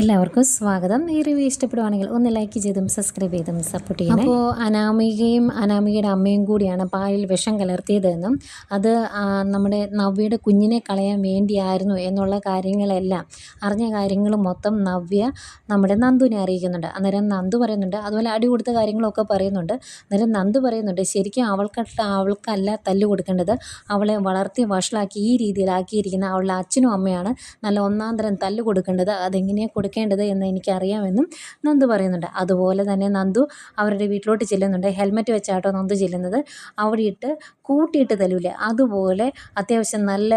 എല്ലാവർക്കും സ്വാഗതം. ഈ റിവ്യൂ ഇഷ്ടപ്പെടുവാണെങ്കിൽ ഒന്ന് ലൈക്ക് ചെയ്തും സബ്സ്ക്രൈബ് ചെയ്തും സപ്പോർട്ട് ചെയ്യണം. അപ്പോൾ അനാമികയും അനാമികയുടെ അമ്മയും കൂടിയാണ് പാലിൽ വിഷം കലർത്തിയതെന്നും അത് നമ്മുടെ നവ്യയുടെ കുഞ്ഞിനെ കളയാൻ വേണ്ടിയായിരുന്നു എന്നുള്ള കാര്യങ്ങളെല്ലാം അറിഞ്ഞ കാര്യങ്ങൾ മൊത്തം നവ്യ നമ്മുടെ നന്ദുവിനെ അറിയിക്കുന്നുണ്ട്. അന്നേരം നന്ദു പറയുന്നുണ്ട് അതുപോലെ അടി കൊടുത്ത കാര്യങ്ങളൊക്കെ പറയുന്നുണ്ട്. അന്നേരം നന്ദു പറയുന്നുണ്ട് ശരിക്കും അവൾക്കട്ട അവൾക്കല്ല തല്ല് കൊടുക്കേണ്ടത്. അവളെ വളർത്തി വഷളാക്കി ഈ രീതിയിലാക്കിയിരിക്കുന്ന അവളുടെ അച്ഛനും അമ്മയാണ് നല്ല ഒന്നാം തരം തല്ല് കൊടുക്കേണ്ടത്. അതെങ്ങനെയാണ് കൊടുക്കേണ്ടത് എന്ന് എനിക്കറിയാമെന്നും നന്ദു പറയുന്നുണ്ട്. അതുപോലെ തന്നെ നന്ദു അവരുടെ വീട്ടിലോട്ട് ചെല്ലുന്നുണ്ട്. ഹെൽമെറ്റ് വെച്ചാട്ടോ നന്ദു ചെല്ലുന്നത്. അവിടെ ഇട്ട് കൂട്ടിയിട്ട് തല്ലൂലേ അതുപോലെ അത്യാവശ്യം നല്ല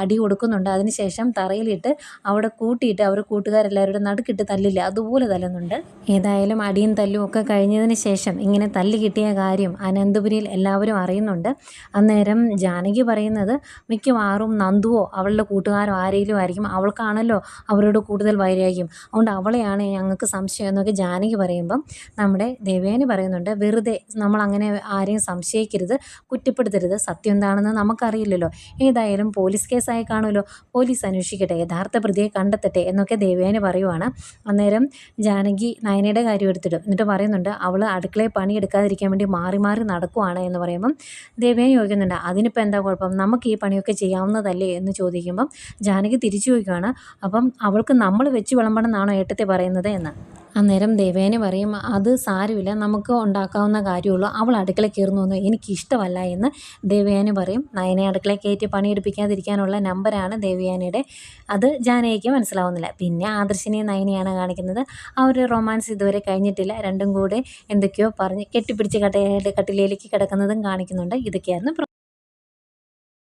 അടി കൊടുക്കുന്നുണ്ട്. അതിനുശേഷം തറയിലിട്ട് അവിടെ കൂട്ടിയിട്ട് അവർ കൂട്ടുകാരെല്ലാവരുടെ നടുക്കിട്ട് തല്ലില്ല. അതുപോലെ തല്ലുന്നുണ്ട്. ഏതായാലും അടിയും തല്ലും ഒക്കെ കഴിഞ്ഞതിന് ശേഷം ഇങ്ങനെ തല്ല് കിട്ടിയ കാര്യം അനന്തപുരിയിൽ എല്ലാവരും അറിയുന്നുണ്ട്. അന്നേരം ജാനകി പറയുന്നത് മിക്കവാറും നന്ദുവോ അവളുടെ കൂട്ടുകാരോ ആരെങ്കിലും ആയിരിക്കും. അവൾക്കാണല്ലോ അവരോട് കൂടുതൽ വൈരാഗ്യം. അതുകൊണ്ട് അവളെയാണ് ഞങ്ങൾക്ക് സംശയം എന്നൊക്കെ ജാനകി പറയുമ്പം നമ്മുടെ ദേവേനി പറയുന്നുണ്ട് വെറുതെ നമ്മൾ അങ്ങനെ ആരെയും സംശയിക്കരുത് കുറ്റപ്പെടുത്തരുത്. സത്യം എന്താണെന്ന് നമുക്കറിയില്ലല്ലോ. ഏതായാലും പോലീസ് കേസായി കാണുമല്ലോ. പോലീസ് അന്വേഷിക്കട്ടെ യഥാർത്ഥ പ്രതിയെ കണ്ടെത്തട്ടെ എന്നൊക്കെ ദേവേനി പറയുവാണ്. അന്നേരം ജാനകി നയനയുടെ കാര്യം എടുത്തിടും. എന്നിട്ട് പറയുന്നുണ്ട് അവൾ അടുക്കളയിൽ പണിയെടുക്കാതിരിക്കാൻ വേണ്ടി മാറി മാറി നടക്കുവാണ് എന്ന് പറയുമ്പം ദേവേനി ചോദിക്കുന്നുണ്ട് അതിനിപ്പോൾ എന്താ കുഴപ്പം? നമുക്ക് ഈ പണിയൊക്കെ ചെയ്യാവുന്നതല്ലേ? എന്ന് ചോദിക്കുമ്പം ജാനകി തിരിച്ചു ചോദിക്കുകയാണ് അപ്പം അവൾക്ക് നമ്മൾ വെച്ച് വിളമ്പണം എന്നാണോ ഏട്ടത്തെ പറയുന്നത് എന്ന്. അന്നേരം ദേവേനെ പറയും അത് സാരമില്ല നമുക്ക് ഉണ്ടാക്കാവുന്ന കാര്യമുള്ളൂ അവൾ അടുക്കള കയറുന്നു എന്ന് എനിക്കിഷ്ടമല്ല എന്ന് ദേവയാനി പറയും. നയനെ അടുക്കള കയറ്റി പണിയെടുപ്പിക്കാതിരിക്കാനുള്ള നമ്പറാണ് ദേവയാനിയുടെ അത് ജാനകിക്ക് മനസ്സിലാവുന്നില്ല. പിന്നെ ആദർശിനെയും നയനെയാണ് കാണിക്കുന്നത്. ആ ഒരു റൊമാൻസ് ഇതുവരെ കഴിഞ്ഞിട്ടില്ല. രണ്ടും കൂടെ എന്തൊക്കെയോ പറഞ്ഞ് കെട്ടിപ്പിടിച്ച് കട്ട കട്ടിലേക്ക് കിടക്കുന്നതും കാണിക്കുന്നുണ്ട്. ഇതൊക്കെയായിരുന്നു